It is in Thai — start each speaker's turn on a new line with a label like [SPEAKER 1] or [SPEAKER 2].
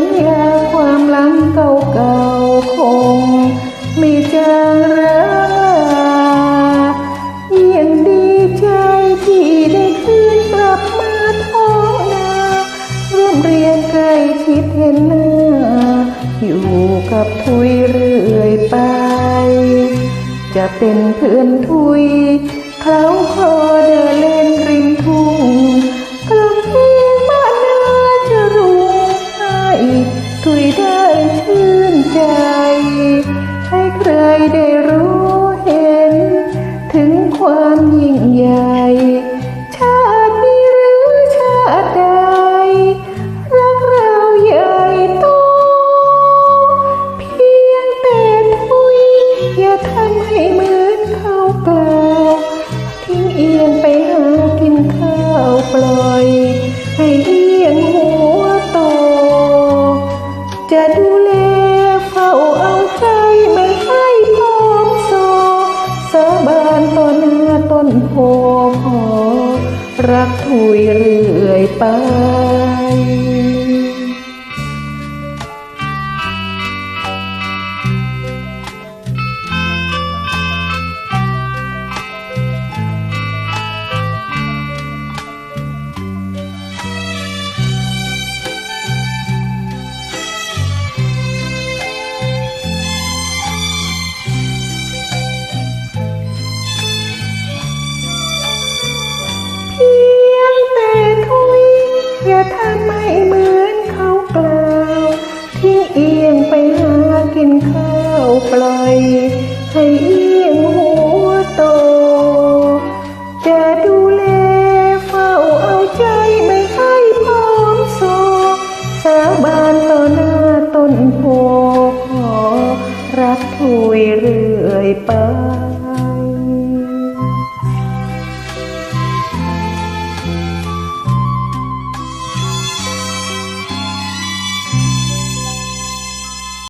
[SPEAKER 1] ญญาความหลังเก่าๆคงไม่จางรายังดีใจที่ได้คืนกลับมาท้องนาร่วมเรียนใกล้ชิดเห็นหน้า อยู่กับทุยเรื่อยไป จะเป็นเพื่อนทุยเขาคง ได้รู้ รักถุยเรื่อยไป